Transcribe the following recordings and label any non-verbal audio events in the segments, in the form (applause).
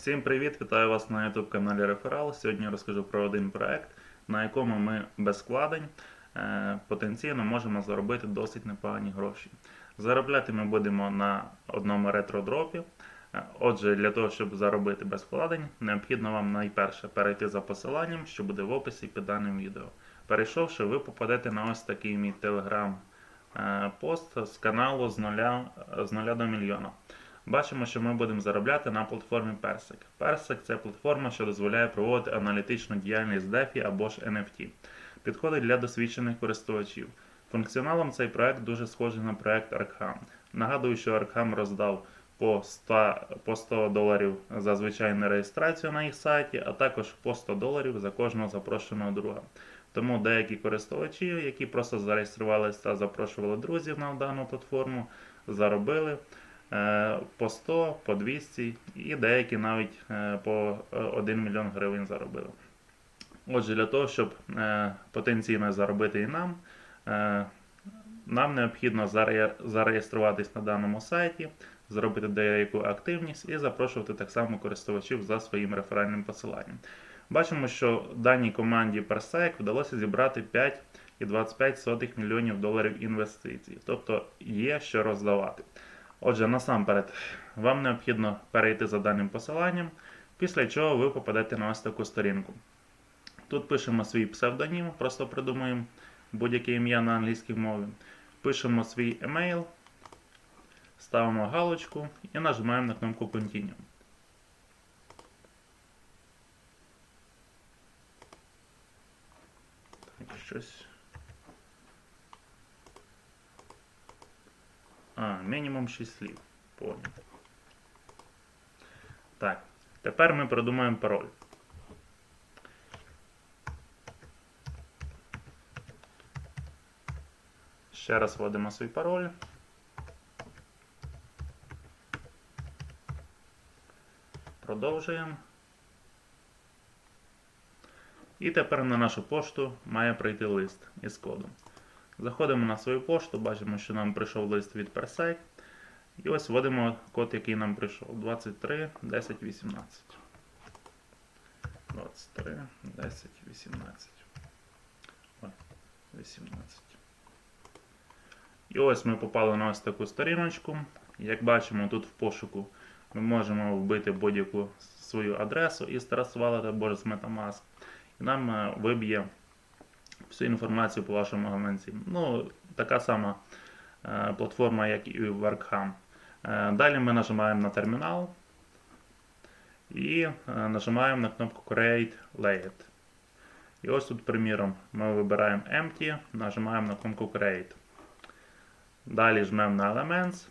Всім привіт! Вітаю вас на YouTube каналі Реферал. Сьогодні я розкажу про один проект, на якому ми без вкладень е, потенційно можемо заробити досить непогані гроші. Заробляти ми будемо на одному ретро-дропі. Е, Отже, для того, щоб заробити без вкладень, необхідно вам найперше перейти за посиланням, що буде в описі під даним відео. Перейшовши, ви попадете на ось такий мій телеграм е, пост з каналу з нуля, з нуля до мільйона. Бачимо, що ми будемо заробляти на платформі Persec. Persec це платформа, що дозволяє проводити аналітичну діяльність DeFi або ж NFT. Підходить для досвідчених користувачів. Функціоналом цей проект дуже схожий на проект Arkham. Нагадую, що Arkham роздав по 100, по 100 доларів за звичайну реєстрацію на їх сайті, а також по 100 доларів за кожного запрошеного друга. Тому деякі користувачі, які просто зареєструвалися та запрошували друзів на дану платформу, заробили по 100, по 200 і деякі навіть е, по е, 1 мільйон гривень заробили. Отже, для того, щоб е, потенційно заробити і нам, е, нам необхідно заре- зареєструватись на даному сайті, зробити деяку активність і запрошувати так само користувачів за своїм реферальним посиланням. Бачимо, що даній команді Persec вдалося зібрати 5,25 мільйонів доларів інвестицій, тобто є що роздавати. Отже, насамперед, вам необхідно перейти за даним посиланням, після чого ви попадете на ось таку сторінку. Тут пишемо свій псевдонім, просто придумуємо будь-яке ім'я на англійській мові. Пишемо свій емейл, ставимо галочку і нажимаємо на кнопку Continue. Щось. А, мінімум 6 слів. Понял. Так, тепер ми придумаємо пароль. Ще раз вводимо свій пароль. Продовжуємо. І тепер на нашу пошту має прийти лист із кодом. Заходимо на свою пошту, бачимо, що нам прийшов лист від Persec. І ось вводимо код, який нам прийшов. 23 10 18. 23 10 18. Ой, 18. І ось ми попали на ось таку сторіночку. Як бачимо, тут в пошуку ми можемо вбити будь-яку свою адресу Trust Wallet або ж з Metamask. І нам е, виб'є всю інформацію по вашому гаманці. Ну, така сама е, платформа, як і в Arkham. Е, далі ми нажимаємо на термінал і е, нажимаємо на кнопку Create Layout. І ось тут, приміром, ми вибираємо Empty, нажимаємо на кнопку Create. Далі жмемо на Elements.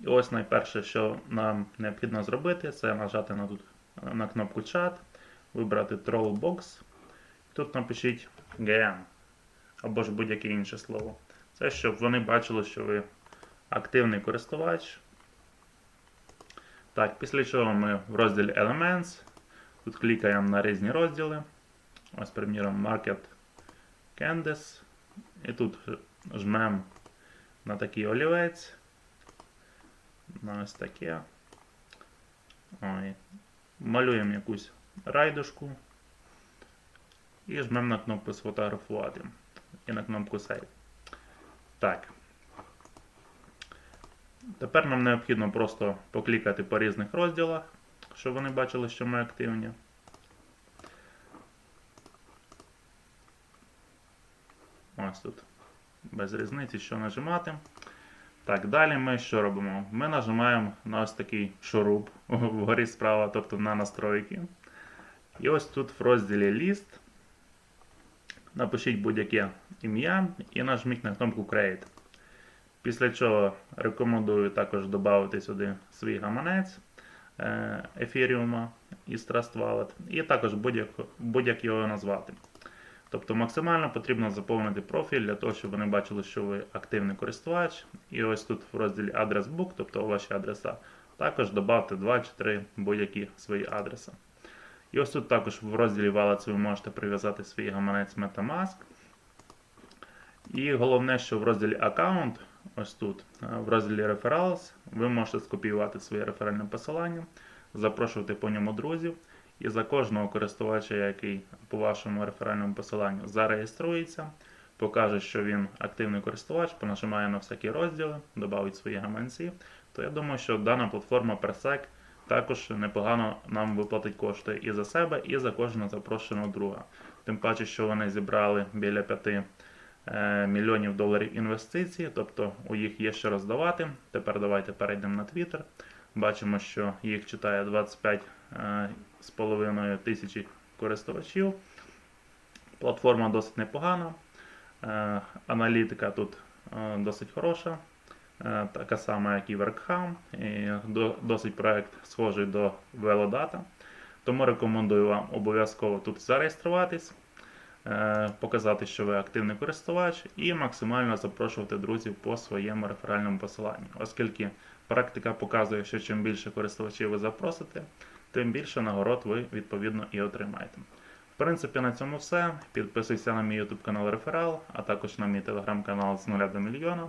І ось найперше, що нам необхідно зробити, це нажати на, на кнопку Chat, вибрати Trollbox. Тут напишіть GM або ж будь-яке інше слово. Це щоб вони бачили, що ви активний користувач. Так, після чого ми в розділі Elements. Тут клікаємо на різні розділи. Ось, приміром, Market Candice. І тут жмемо на такий олівець. На ось таке. Ой. Малюємо якусь райдушку. І жмемо на кнопку сфотографувати. І на кнопку Save. Так. Тепер нам необхідно просто поклікати по різних розділах, щоб вони бачили, що ми активні. Ось тут. Без різниці, що нажимати. Так, далі ми що робимо? Ми нажимаємо на ось такий шуруп (laughs) вгорі справа, тобто на настройки. І ось тут в розділі ліст. Напишіть будь-яке ім'я і нажміть на кнопку Create. Після чого рекомендую також додати сюди свій гаманець ефіріума із Trust Wallet, і також будь-як будь його назвати. Тобто максимально потрібно заповнити профіль для того, щоб вони бачили, що ви активний користувач. І ось тут в розділі Адрес Book, тобто ваші адреса, також додати 2 чи 3 будь-які свої адреси. І ось тут також в розділі Wallets ви можете прив'язати свій гаманець Metamask. І головне, що в розділі Account, ось тут, е, в розділі Referrals, ви можете скопіювати своє реферальне посилання, запрошувати по ньому друзів. І за кожного користувача, який по вашому реферальному посиланню зареєструється, покаже, що він активний користувач, понажимає на всякі розділи, додавить свої гаманці, то я думаю, що дана платформа Persec також непогано нам виплатить кошти і за себе, і за кожного запрошеного друга. Тим паче, що вони зібрали біля 5 е, мільйонів доларів інвестицій, тобто у їх є що роздавати. Тепер давайте перейдемо на Twitter. Бачимо, що їх читає 25 е, тисячі користувачів. Платформа досить непогана. Е, Аналітика тут досить хороша. Е, Така сама, як і Workham. І досить проект схожий до Velodata. Тому рекомендую вам обов'язково тут зареєструватись, е, показати, що ви активний користувач, і максимально запрошувати друзів по своєму реферальному посиланню. Оскільки практика показує, що чим більше користувачів ви запросите, тим більше нагород ви відповідно і отримаєте. В принципі, на цьому все. Підписуйся на мій YouTube канал Реферал, а також на мій телеграм-канал з 0 до мільйона.